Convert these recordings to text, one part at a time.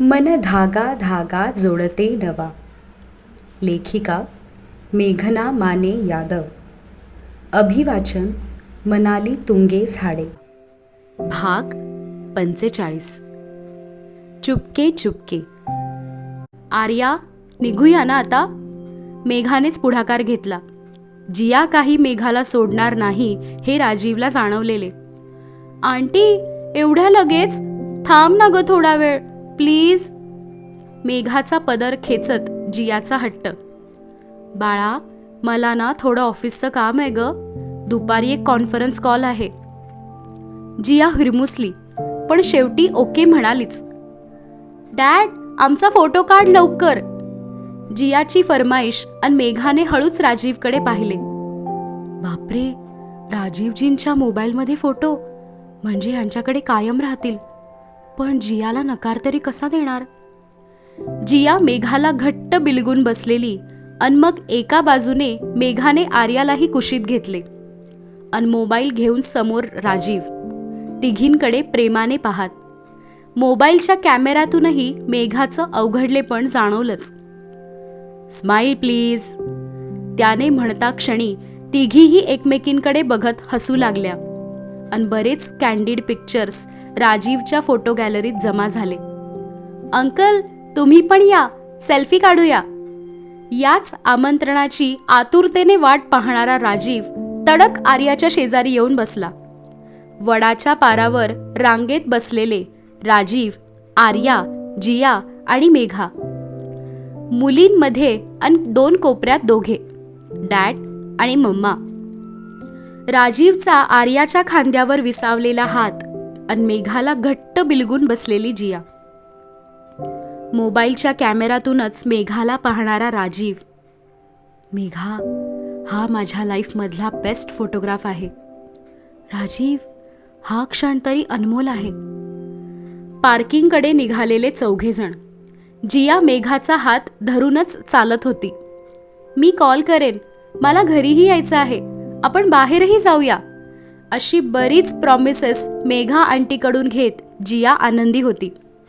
मन धागा धागा जोडते नवा. लेखिका मेघना माने यादव. अभिवाचन मनाली तुंगे झाडे. भाग पंचेचाळीस. चुपके चुपके. आर्या निघूया ना आता? मेघानेच पुढाकार घेतला. जिया काही मेघाला सोडणार नाही हे राजीवला जाणवलेले. आंटी एवढ्या लगेच? थांब ना ग थोडा वेळ. प्लीज. मेघाचा पदर खेचत जियाचा हट्ट. बाळा मला ना थोडं ऑफिसचं काम आहे ग. दुपारी एक कॉन्फरन्स कॉल आहे. जिया हिरमुसली पण शेवटी ओके म्हणालीच. डॅड आमचा फोटो काढ लवकर. जियाची फरमाईश आणि मेघाने हळूच राजीवकडे पाहिले. बापरे राजीवजींच्या मोबाईलमध्ये फोटो. म्हणजे यांच्याकडे कायम राहतील. पण जियाला नकार तरी कसा देणार? जिया मेघाला घट्ट बिलगून बसलेली अन मग एका बाजूने मेघाने आर्यालाही कुशीत घेतले. अन मोबाईल घेऊन समोर राजीव. तिघींकडे प्रेमाने पाहात. मोबाईलच्या कॅमेऱ्यातूनही मेघाचं अवघडलेपण जाणवलंच. Smile please. त्याने म्हणता क्षणी तिघीही एकमेकींकडे बघत हसू लागल्या. अन बरेच कॅन्डिड पिक्चर्स राजीवच्या फोटो गॅलरीत जमा झाले. अंकल तुम्ही पण या. सेल्फी काढूया. याच आमंत्रणाची आतुरतेने वाट पाहणारा राजीव तडक आर्याच्या शेजारी येऊन बसला. वडाच्या पारावर रांगेत बसलेले राजीव आर्या जिया आणि मेघा. मुलींमध्ये अन दोन कोपऱ्यात दोघे डॅड आणि मम्मा. राजीवचा आर्याच्या खांद्यावर विसावलेला हात अन मेघाला घट्ट बिलगून बसलेली जिया. मोबाईलच्या कॅमेऱ्यातूनच मेघाला पाहणारा राजीव मेघा हा माझ्या लाईफमधला बेस्ट फोटोग्राफ आहे. राजीव हा क्षण तरी अनमोल आहे. पार्किंगकडे निघालेले चौघेजण जिया मेघाचा हात धरूनच चालत होती. मी कॉल करेन मला घरीही यायचं आहे आपण बाहेरही जाऊया. अशी बरीच प्रॉमिसेस मेघा आंटीकडून घेत जिया आनंदी होती.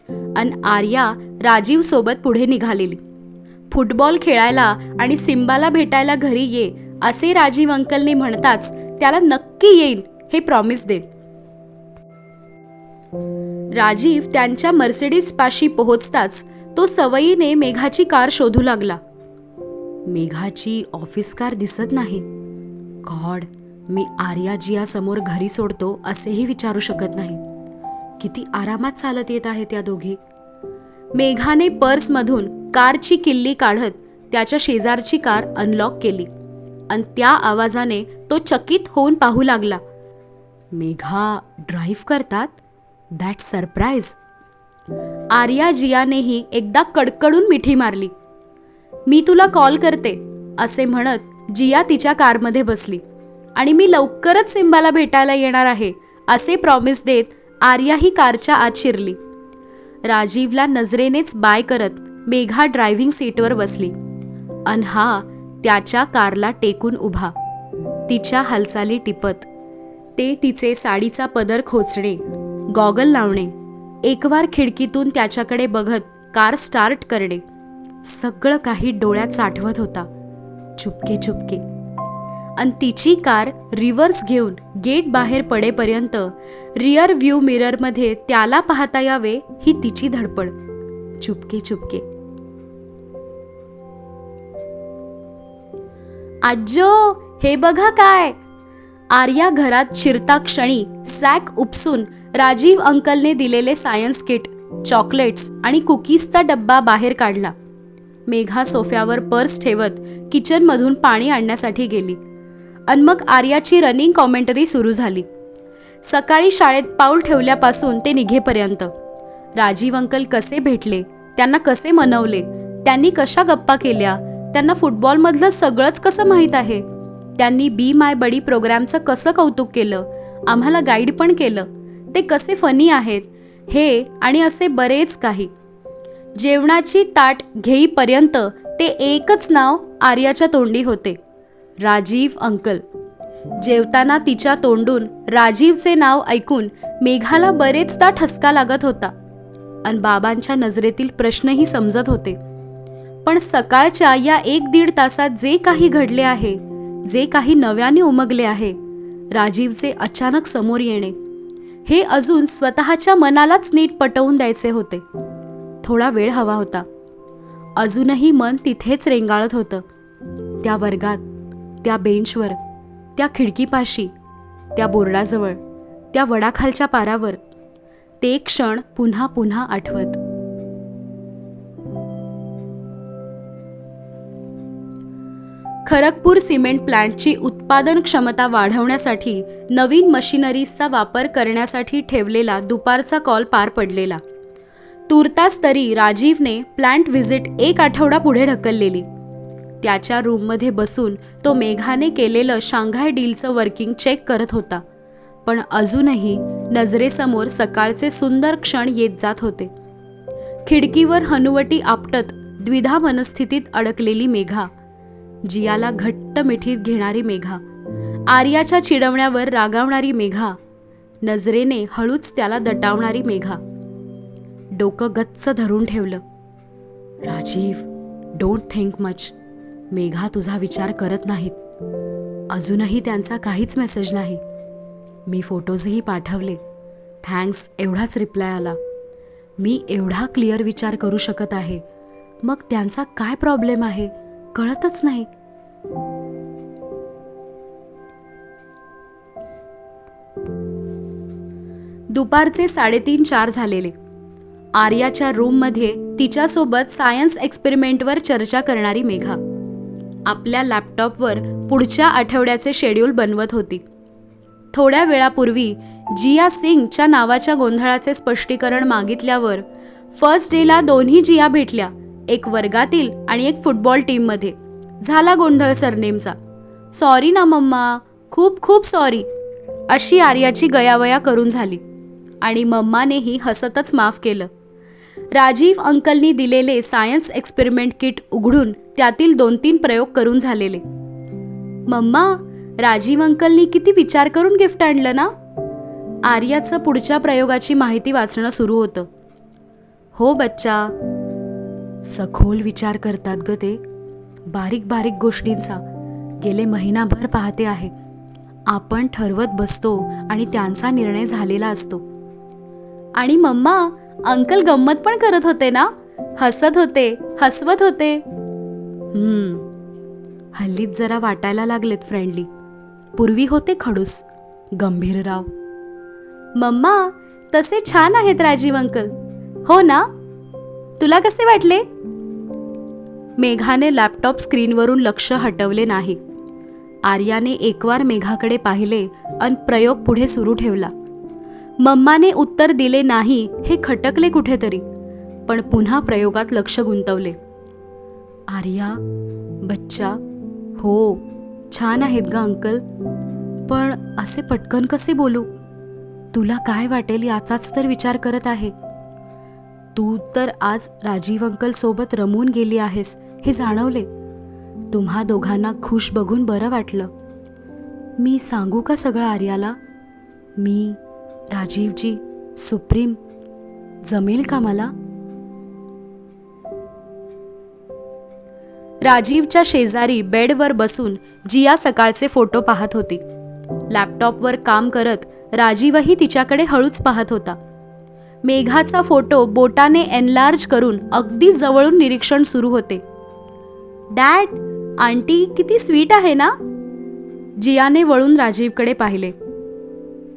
अन आर्या राजीव सोबत पुढे निघालेली. फुटबॉल खेळायला आणि सिम्बाला भेटायला घरी ये असे राजीव अंकलने म्हणताच त्याला नक्की येईन हे प्रॉमिस देत राजीव त्यांच्या मर्सिडीज पाशी पोहोचताच तो सवयीने मेघाची कार शोधू लागला. मेघाची ऑफिस कार दिसत नाही. गॉड मी आर्याजियासमोर घरी सोडतो असेही विचारू शकत नाही. किती आरामात चालत येत आहे त्या दोघी. मेघाने पर्समधून कारची किल्ली काढत त्याच्या शेजारची कार अनलॉक केली. आणि त्या आवाजाने तो चकित होऊन पाहू लागला. मेघा ड्राईव्ह करतात? दॅट सरप्राईज आर्या जियानेही एकदा कडकडून मिठी मारली. मी तुला कॉल करते असे म्हणत जिया तिच्या कारमध्ये बसली. आणि मी लवकरच सिम्बाला भेटायला येणार आहे असे प्रॉमिस देत आर्या ही कारच्या आत शिरली. राजीवला नजरेनेच बाय करत मेघा ड्रायव्हिंग सीटवर बसली. अन हा त्याच्या कारला टेकून उभा. तिच्या हालचाली टिपत. ते तिचे साडीचा पदर खोचणे गॉगल लावणे एकवार खिडकीतून त्याच्याकडे बघत कार स्टार्ट करणे. सगळं काही डोळ्यात साठवत होता. चुपके चुपके. आणि तिची कार रिव्हर्स घेऊन गेट बाहेर पडेपर्यंत रिअर व्ह्यू मिररमध्ये त्याला पाहता यावे ही तिची धडपड. चुपके चुपके. आज्जो हे बघा काय? आर्या घरात शिरता क्षणी सॅक उपसून राजीव अंकलने दिलेले सायन्स किट चॉकलेट्स आणि कुकीजचा डब्बा बाहेर काढला. मेघा सोफ्यावर पर्स ठेवत किचनमधून पाणी आणण्यासाठी गेली. अन मग आर्याची रनिंग कॉमेंटरी सुरू झाली. सकाळी शाळेत पाऊल ठेवल्यापासून ते निघेपर्यंत. राजीव अंकल कसे भेटले? त्यांना कसे मनवले? त्यांनी कशा गप्पा केल्या? त्यांना फुटबॉलमधलं सगळंच कसं माहीत आहे? त्यांनी बी माय बडी प्रोग्रामचं कसं कौतुक केलं? आम्हाला गाईड पण केलं. ते कसे फनी आहेत? हे आणि असे बरेच काही. जेवणाची ताट घेईपर्यंत ते एकच नाव आर्याच्या तोंडी होते. राजीव अंकल. जेवताना तिच्या तोंडून राजीवचे नाव ऐकून मेघाला बरेचदा ठसका लागत होता आणि बाबांच्या नजरेतील प्रश्नही समजत होते. पण सकाळच्या या एक दीड तासात जे काही घडले आहे जे काही नव्याने उमगले आहे राजीवचे अचानक समोर येणे हे अजून स्वतःच्या मनालाच नीट पटवून द्यायचे होते. थोडा वेळ हवा होता. अजूनही मन तिथेच रेंगाळत होतं. त्या वर्गात त्या बेंचवर त्या खिडकीपाशी त्या बोर्डाजवळ त्या वडाखालच्या पारावर ते क्षण पुन्हा पुन्हा आठवत. खरगपूर सिमेंट प्लांटची उत्पादन क्षमता वाढवण्यासाठी नवीन मशिनरीजचा वापर करण्यासाठी ठेवलेला दुपारचा कॉल पार पडलेला. तुर्तास तरी राजीवने प्लांट व्हिजिट एक आठवडा पुढे ढकललेली. त्याच्या रूममध्ये बसून तो मेघाने केलेलं शांघाय डीलचं वर्किंग चेक करत होता. पण अजूनही नजरेसमोर सकाळचे सुंदर क्षण येत जात होते. खिडकीवर हनुवटी आपटत द्विधा मनस्थितीत अडकलेली मेघा. जियाला घट्ट मिठीत घेणारी मेघा. आर्याच्या चिडवण्यावर रागावणारी मेघा. नजरेने हळूच त्याला दटावणारी मेघा. डोकं गच्च धरून ठेवलं. Rajiv don't think much Megha तुझा विचार करत नाहीत. अजूनही त्यांचा काहीच मेसेज नाही. मी फोटोजही पाठवले. थँक्स एवढाच रिप्लाय आला. मी एवढा क्लिअर विचार करू शकत आहे. मग त्यांचा काय प्रॉब्लेम आहे? कळतच नाही. दुपारचे साडेतीन चार झालेले. आर्याच्या रूममध्ये तिच्यासोबत सायन्स एक्सपेरिमेंटवर चर्चा करणारी मेघा. आपल्या लॅपटॉपवर पुढच्या आठवड्याचे शेड्यूल बनवत होती. थोड्या वेळापूर्वी जिया सिंगच्या नावाच्या गोंधळाचे स्पष्टीकरण मागितल्यावर फर्स्ट डेला दोन्ही जिया भेटल्या एक वर्गातील आणि एक फुटबॉल टीममध्ये झाला गोंधळ सरनेमचा. सॉरी ना मम्मा. खूप खूप सॉरी अशी आर्याची गयावया करून झाली. आणि मम्मानेही हसतच माफ केलं. राजीव अंकलनी दिलेले सायन्स एक्सपेरिमेंट किट उघडून त्यातील दोन तीन प्रयोग करून झालेले. मम्मा राजीव अंकलनी किती विचार करून गिफ्ट आणलं ना? आर्याचं पुढच्या प्रयोगाची माहिती वाचणं सुरू होतं. हो बच्चा. सखोल विचार करतात ग ते. बारीक बारीक गोष्टींचा. गेले महिनाभर पाहते आहे. आपण ठरवत बसतो आणि त्यांचा निर्णय झालेला असतो. आणि मम्मा अंकल गंमत पण करत होते ना? हसत होते हसवत होते. हम्म. हल्लीत जरा वाटायला लागलेत फ्रेंडली. पूर्वी होते खडूस गंभीरराव मम्मा तसे छान आहेत राजीव अंकल. हो ना? तुला कसे वाटले? मेघाने लॅपटॉप स्क्रीनवरून लक्ष हटवले नाही. आर्याने एकवार मेघाकडे पाहिले अन प्रयोग पुढे सुरू ठेवला. मम्माने उत्तर दिले नाही हे खटकले कुठेतरी. पण पुन्हा प्रयोगात लक्ष गुंतवले. आर्या बच्चा हो छान आहेत ग अंकल. पण असे पटकन कसे बोलू? तुला काय वाटेल याचाच तर विचार करत आहे. तू तर आज राजीव अंकल सोबत रमून गेली आहेस हे जाणवले. तुम्हा दोघांना खुश बघून बरं वाटलं. मी सांगू का सगळं आर्याला? मी राजीवजी सुप्रीम जमेल का मला? राजीवच्या शेजारी बेडवर बसून जिया सकाळचे फोटो पाहत होती. लॅपटॉपवर काम करत राजीवही तिच्याकडे हळूच पाहत होता. मेघाचा फोटो बोटाने एनलार्ज करून अगदी जवळून निरीक्षण सुरू होते. डॅड आंटी किती स्वीट आहे ना? जियाने वळून राजीवकडे पाहिले.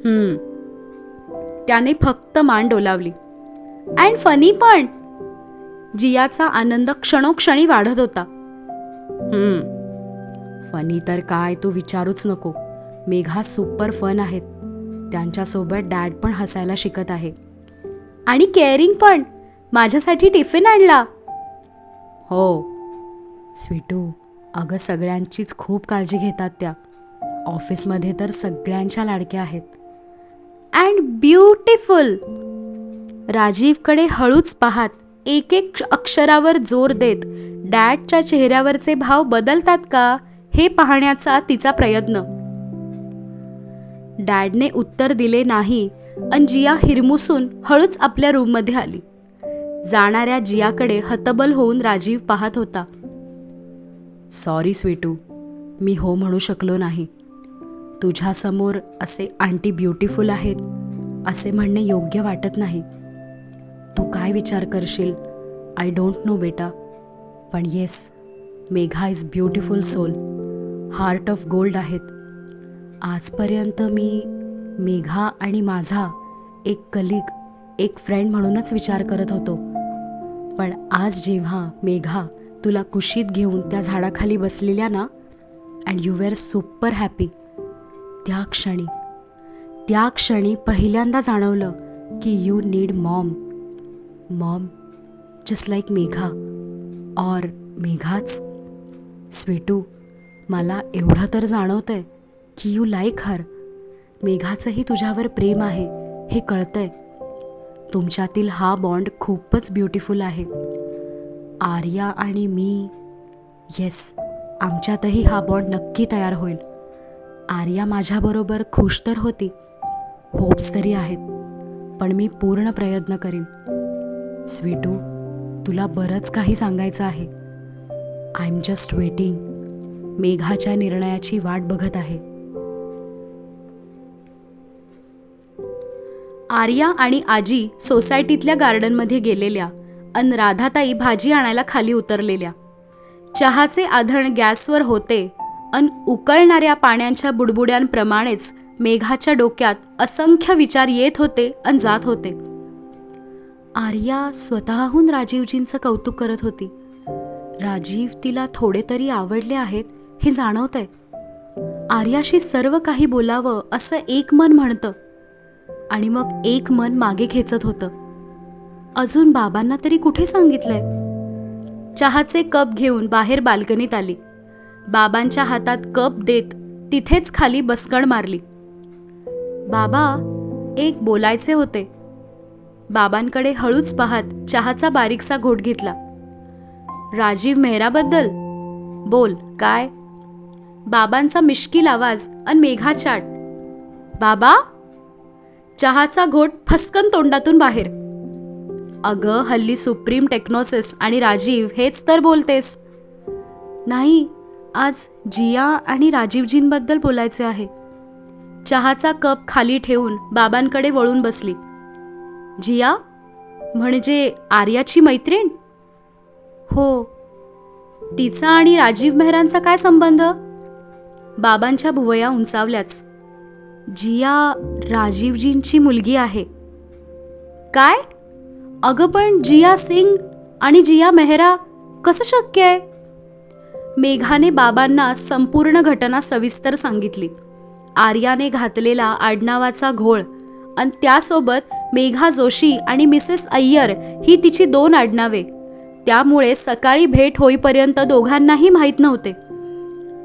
हम्म त्याने फक्त मान डोलावली. अँड फनी पण. जियाचा आनंद क्षणोक्षणी वाढत होता. हम्म फनी तर काय तू विचारूच नको. मेघा सुपर फन आहेत. त्यांच्यासोबत डॅड पण हसायला शिकत आहे. आणि केअरिंग पण. माझ्यासाठी टिफिन आणला. हो. स्वीटू अगं सगळ्यांचीच खूप काळजी घेतात त्या. ऑफिसमध्ये तर सगळ्यांच्या लाडक्या आहेत. And beautiful. राजीवकडे हळूच पाहात. एक एक अक्षरावर जोर देत. डॅडच्या चेहऱ्यावरचे भाव बदलतात का हे पाहण्याचा तिचा प्रयत्न. डॅडने उत्तर दिले नाही. अन जिया हिरमुसून हळूच आपल्या रूममध्ये आली. जाणाऱ्या जियाकडे हतबल होऊन राजीव पाहत होता. सॉरी स्वीटू मी हो म्हणू शकलो नाही. तुझ्यासमोर असे आंटी ब्युटिफुल आहेत असे म्हणणे योग्य वाटत नाही. तू काय विचार करशील? आय डोंट नो बेटा. पण yes Megha is beautiful soul heart of gold आहेत. आजपर्यंत मी मेघा आणि माझा एक कलिग एक फ्रेंड म्हणूनच विचार करत होतो. पण आज जेव्हा मेघा तुला कुशीत घेऊन त्या झाडाखाली बसलेल्या ना and you were super happy त्या क्षणी. त्या क्षणी पहिल्यांदा जाणवलं की you need mom mom just like Megha. Or मेघाच. स्वीटू मला एवढं तर जाणवतंय की यू लाईक हर मेघाचंही तुझ्यावर प्रेम आहे हे कळतंय. तुमच्यातील हा बॉन्ड खूपच ब्युटिफुल आहे. आर्या आणि मी येस आमच्यातही हा बॉन्ड नक्की तयार होईल. आर्या माझ्याबरोबर खुश तर होती. होप्स तरी आहेत पण मी पूर्ण प्रयत्न करीन. स्वीटू तुला बरंच काही सांगायचं आहे. आय एम जस्ट वेटिंग मेघाच्या निर्णयाची वाट बघत आहे. आर्या आणि आजी सोसायटीतल्या गार्डनमध्ये गेलेल्या अन राधाताई भाजी आणायला खाली उतरलेल्या. चहाचे आधण गॅसवर होते अन उकळणाऱ्या पाण्याच्या बुडबुड्यांप्रमाणेच मेघाच्या डोक्यात असंख्य विचार येत होते अन जात होते. आर्या स्वतःहून राजीवजींचं कौतुक करत होती. राजीव तिला थोडे तरी आवडले आहेत हे जाणवतंय. आर्याशी सर्व काही बोलावं असं एक मन म्हणतं. आणि मग एक मन मागे खेचत होतं. अजून बाबांना तरी कुठे सांगितलंय? चहाचे कप घेऊन बाहेर बाल्कनीत आली. बाबांच्या हातात कप देत तिथेच खाली बसकण मारली. बाबा एक बोलायचे होते. बाबांकडे हळूच पाहत चहाचा बारीकसा घोट घेतला. राजीव मेहराबद्दल? बोल काय? बाबांचा मिश्किल आवाज अन मेघा चाट. बाबा? चहाचा घोट फसकन तोंडातून बाहेर. अगं हल्ली सुप्रीम टेक्नोसिस आणि राजीव हेच तर बोलतेस. नाही आज जिया आणि राजीवजींबद्दल बोलायचे आहे. चहाचा कप खाली ठेवून बाबांकडे वळून बसली. जिया म्हणजे आर्याची मैत्रीण? हो. तिचा आणि राजीव मेहरांचा काय संबंध? बाबांच्या भुवया उंचावल्याच. जिया राजीवजींची मुलगी आहे. काय? अगं पण जिया सिंग आणि जिया मेहरा कसं शक्य आहे? मेघाने बाबांना संपूर्ण घटना सविस्तर सांगितली. आर्याने घातलेला आडनावाचा घोळ आणि त्यासोबत मेघा जोशी आणि मिसेस अय्यर ही तिची दोन आडनावे. त्यामुळे सकाळी भेट होईपर्यंत दोघांनाही माहीत नव्हते.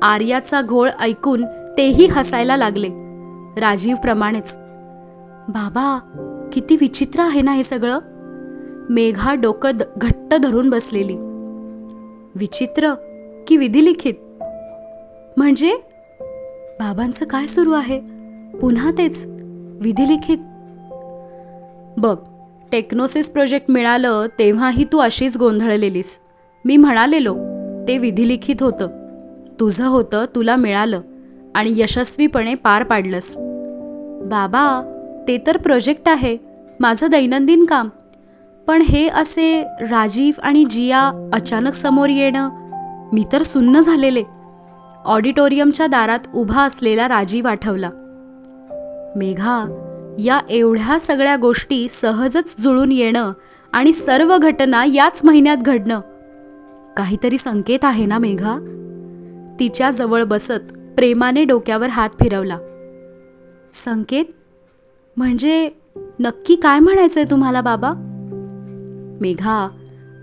आर्याचा घोळ ऐकून तेही हसायला लागले. राजीवप्रमाणेच बाबा किती विचित्र आहे ना हे सगळं? मेघा डोकं द- घट्ट धरून बसलेली. विचित्र? की विधिलिखित म्हणजे बाबांचं काय सुरू आहे? पुन्हा तेच विधिलिखित बघ टेक्नोसिस प्रोजेक्ट मिळालं तेव्हाही तू अशीच गोंधळलेलीस. मी म्हणालेलो ते विधिलिखित होतं. तुझं होतं तुला मिळालं आणि यशस्वीपणे पार पाडलंस. बाबा ते तर प्रोजेक्ट आहे माझं दैनंदिन काम. पण हे असे राजीव आणि जिया अचानक समोर येणं मी तर सुन्न झालेले. ऑडिटोरियमच्या दारात उभा असलेला राजीव आठवला मेघा या एवढ्या सगळ्या गोष्टी सहजच जुळून येणं आणि सर्व घटना याच महिन्यात घडणं. काहीतरी संकेत आहे ना मेघा? तिच्या जवळ बसत प्रेमाने डोक्यावर हात फिरवला. संकेत? म्हणजे नक्की काय म्हणायचंय तुम्हाला बाबा? मेघा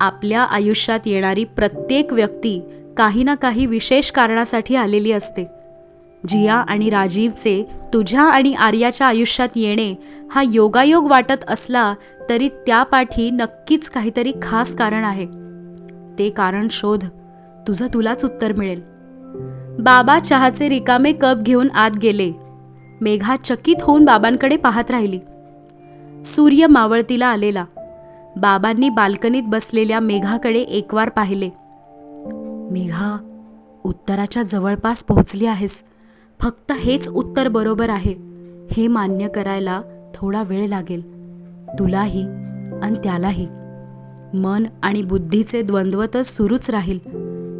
आपल्या आयुष्यात येणारी प्रत्येक व्यक्ती काही ना काही विशेष कारणासाठी आलेली असते. जिया आणि राजीवचे तुझ्या आणि आर्याच्या आयुष्यात येणे हा योगायोग वाटत असला तरी त्यापाठी नक्कीच काहीतरी खास कारण आहे. ते कारण शोध. तुझं तुलाच उत्तर मिळेल. बाबा चहाचे रिकामे कप घेऊन आत गेले. मेघा चकित होऊन बाबांकडे पाहत राहिली. सूर्य मावळतीला आलेला. बाबांनी बाल्कनीत बसलेल्या मेघाकडे एकवार पाहिले. मेघा उत्तराच्या जवळपास पोहोचली आहेस. फक्त हेच उत्तर बरोबर आहे. हे मान्य करायला थोडा वेळ लागेल. तुलाही आणि त्यालाही. मन आणि बुद्धीचे द्वंद्व तर सुरूच राहील.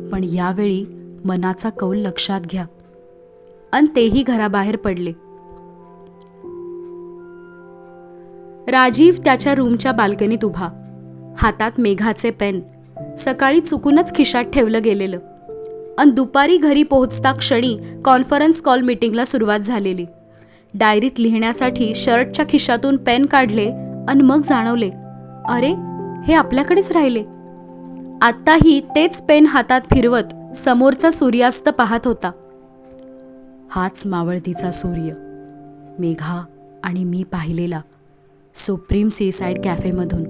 पण यावेळी मनाचा कौल लक्षात घ्या. अन तेही घराबाहेर पडले. राजीव त्याच्या रूमच्या बाल्कनीत उभा. हातात मेघाचे पेन. सकाळी चुकूनच खिशात ठेवलं गेलेलं. अन दुपारी घरी पोहोचता क्षणी कॉन्फरन्स कॉल मीटिंगला सुरुवात झालेली. डायरीत लिहिण्यासाठी शर्टच्या खिशातून पेन काढले अन मग जाणवले अरे हे आपल्याकडेच राहिले. आत्ताही तेच पेन हातात फिरवत समोरचा सूर्यास्त पाहत होता. हाच मावळतीचा सूर्य. मेघा आणि मी पाहिलेला. सुप्रीम सीसाईड कॅफेमधून.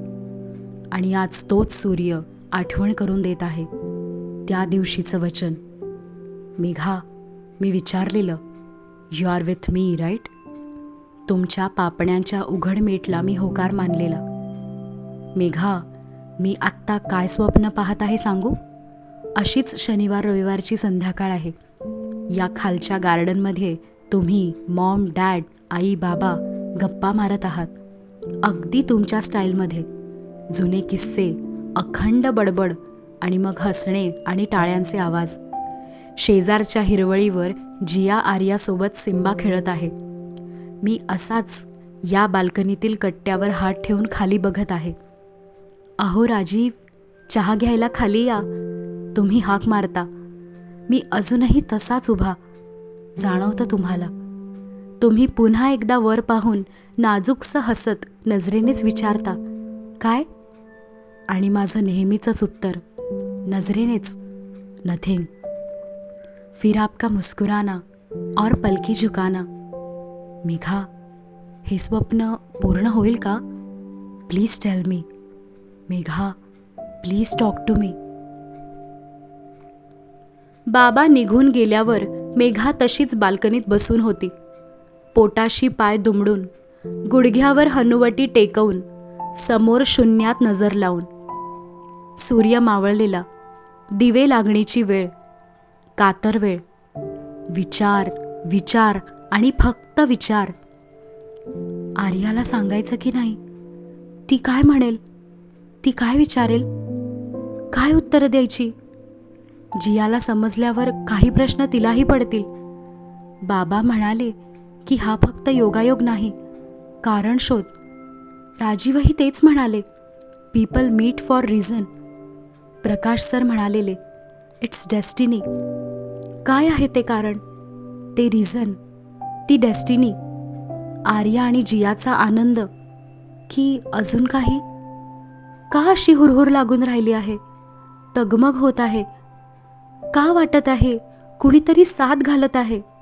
आणि आज तोच सूर्य आठवण करून देत आहे. त्या दिवशीचं वचन. मेघा मी विचारलेलं. You R with me right तुमच्या पापण्यांच्या उघडमेटला मी होकार मानलेला. मेघा मी आत्ता काय स्वप्न पाहत आहे सांगू? अशीच शनिवार रविवारची संध्याकाळ आहे. या खालच्या गार्डनमध्ये तुम्ही मॉम डॅड आई बाबा गप्पा मारत आहात. अगदी तुमच्या स्टाईलमध्ये. जुने किस्से अखंड बडबड आणि मग हसणे आणि टाळ्यांचे आवाज. शेजारच्या हिरवळीवर जिया आर्यासोबत सिंबा खेळत आहे. मी असाच या बाल्कनीतील कट्ट्यावर हात ठेवून खाली बघत आहे. अहो राजीव चहा घ्यायला खाली या. तुम्ही हाक मारता. मी अजूनही तसाच उभा. जाणवतं तुम्हाला. तुम्ही पुन्हा एकदा वर पाहून नाजूकसं हसत नजरेनेच विचारता काय? आणि माझं नेहमीचंच उत्तर नजरेनेच नथिंग. फिर आपका मुस्कुराना और पलकी झुकाना. मेघा हे स्वप्न पूर्ण होईल का? Please tell me. Megha please talk to me. बाबा निघून गेल्यावर मेघा तशीच बाल्कनीत बसून होती. पोटाशी पाय दुमडून गुडघ्यावर हनुवटी टेकवून समोर शून्यात नजर लावून. सूर्य मावळलेला दिवे लागणीची वेळ कातर वेळ. विचार विचार आणि फक्त विचार. आर्याला सांगायचं की नाही? ती काय म्हणेल? ती काय विचारेल? काय उत्तर द्यायची? जियाला समजल्यावर काही प्रश्न तिलाही पडतील. बाबा म्हणाले की हा फक्त योगायोग नाही. कारण शोध. राजीवही तेच म्हणाले people meet for reason Prakash sir म्हणालेले it's destiny काय आहे ते कारण? ते रिझन ती डेस्टिनी आर्या आणि जियाचा आनंद. की अजून काही? का अशी हुरहुर लागून राहिली आहे? तगमग होत आहे. का वाटत आहे? कुणीतरी साथ घालत आहे?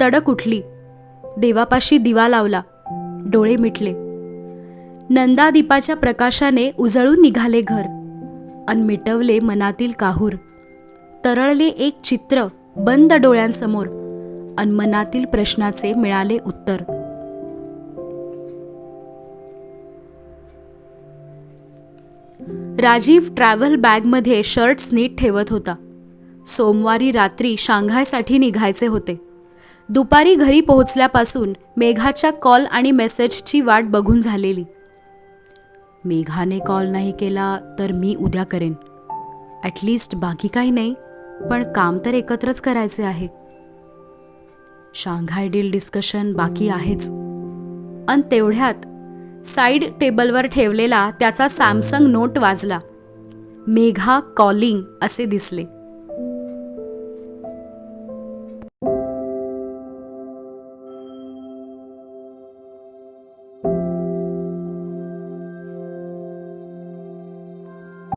तडक उठली. देवापाशी दिवा लावला. डोळे मिटले. नंदादीपाच्या प्रकाशाने उजळून निघाले घर. अन मिटवले मनातील काहूर. तरळले एक चित्र बंद डोळ्यांसमोर. अन मनातील प्रश्नाचे मिळाले उत्तर. राजीव ट्रॅव्हल बॅगमध्ये शर्ट्स नीट ठेवत होता. सोमवारी रात्री शांघायसाठी निघायचे होते. दुपारी घरी पोहोचल्यापासून मेघाच्या कॉल आणि मेसेजची वाट बघून झालेली. मेघाने कॉल नाही केला तर मी उद्या करेन. ॲटलिस्ट बाकी काही नाही पण काम तर एकत्रच करायचे आहे. शांघाय डील डिस्कशन बाकी आहेच. अन तेवढ्यात साईड टेबलवर ठेवलेला त्याचा सॅमसंग नोट वाजला. मेघा कॉलिंग असे दिसले.